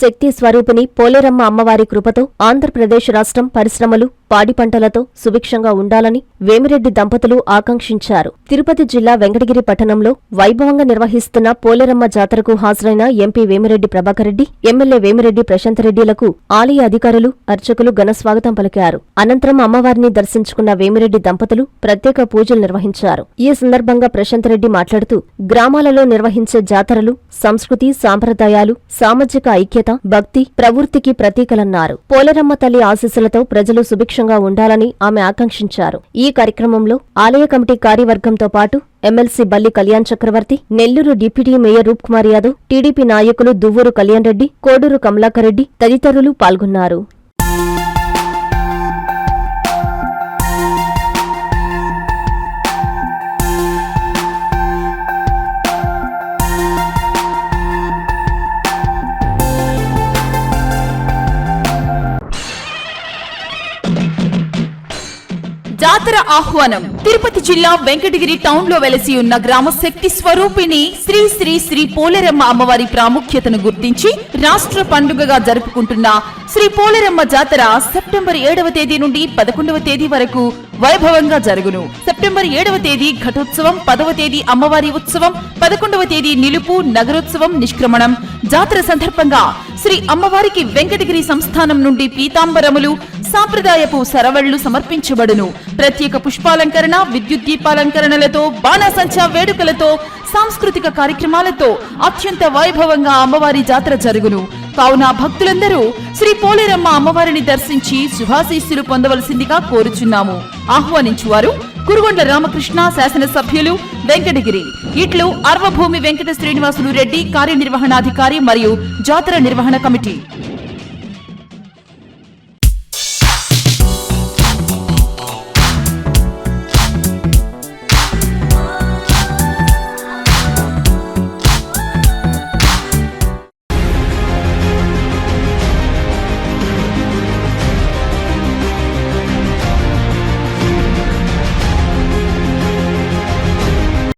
శక్తి స్వరూపిణి పోలేరమ్మ అమ్మవారి కృపతో ఆంధ్రప్రదేశ్ రాష్ట్రం పరిశ్రమలు పాడి పంటలతో సుభిక్షంగా ఉండాలని వేమిరెడ్డి దంపతులు ఆకాంక్షించారు. తిరుపతి జిల్లా వెంకటగిరి పట్టణంలో వైభవంగా నిర్వహిస్తున్న పోలేరమ్మ జాతరకు హాజరైన ఎంపీ వేమిరెడ్డి ప్రభాకరెడ్డి ఎమ్మెల్యే వేమిరెడ్డి ప్రశాంత్ రెడ్డిలకు ఆలయ అధికారులు అర్చకులు ఘనస్వాగతం పలికారు. అనంతరం అమ్మవారిని దర్శించుకున్న వేమిరెడ్డి దంపతులు ప్రత్యేక పూజలు నిర్వహించారు. ఈ సందర్భంగా ప్రశాంత్ రెడ్డి మాట్లాడుతూ గ్రామాలలో నిర్వహించే జాతరలు సంస్కృతి సాంప్రదాయాలు సామాజిక ఐక్యత భక్తి ప్రవృత్తికి ప్రతీకలన్నారు. పోలేరమ్మ తల్లి ఆశీస్సులతో ప్రజలు సుభిక్షంగా ఉండాలని ఆమె ఆకాంక్షించారు. ఈ కార్యక్రమంలో ఆలయ కమిటీ కార్యవర్గంతో పాటు MLC Balli Kalyan Chakravarthi Nellore deputy mayor Roop Kumar Yadav TDP నాయకులు దువ్వూరు కళ్యాణ్ రెడ్డి కోడూరు కమలాకర్ రెడ్డి తదితరులు పాల్గొన్నారు. జాతర ఆహ్వానం. తిరుపతి జిల్లా వెంకటగిరి టౌన్లో వెలసి ఉన్న గ్రామ శక్తి స్వరూపిణి శ్రీ శ్రీ శ్రీ పోలేరమ్మ అమ్మవారి ప్రాముఖ్యతను గుర్తించి రాష్ట్ర పండుగగా జరుపుకుంటున్న శ్రీ పోలేరమ్మ జాతర సెప్టెంబర్ ఏడవ తేదీ నుండి పదకొండవ తేదీ వరకు వైభవంగా జరుగును. సెప్టెంబర్ ఏడవ తేదీ ఘటోత్సవం పదవ తేదీ అమ్మవారి ఉత్సవం పదకొండవ తేదీ నిలుపు నగరోత్సవం నిష్క్రమణం. జాతర సందర్భంగా శ్రీ అమ్మవారికి వెంకటగిరి సంస్థానం నుండి పీతాంబరములు సాంప్రదాయపు సరవళ్ళు సమర్పించబడును. ప్రత్యేక పుష్పాలంకరణ విద్యుత్ దీపాలంకరణలతో బాణాసంచా వేడుకలతో సాంస్కృతిక కార్యక్రమాలతో అత్యంత వైభవంగా అమ్మవారి జాతర జరుగును. కావున భక్తులందరూ శ్రీ పోలేరమ్మ అమ్మవారిని దర్శించి శుభాశీస్సులు పొందవలసిందిగా కోరుచున్నాము. ఆహ్వానించువారు కురుగొండ్ల రామకృష్ణ శాసనసభ్యులు వెంకటగిరి ఇట్లు అర్వభూమి వెంకట శ్రీనివాసులు రెడ్డి కార్యనిర్వహణాధికారి మరియు జాతర నిర్వహణ కమిటీ.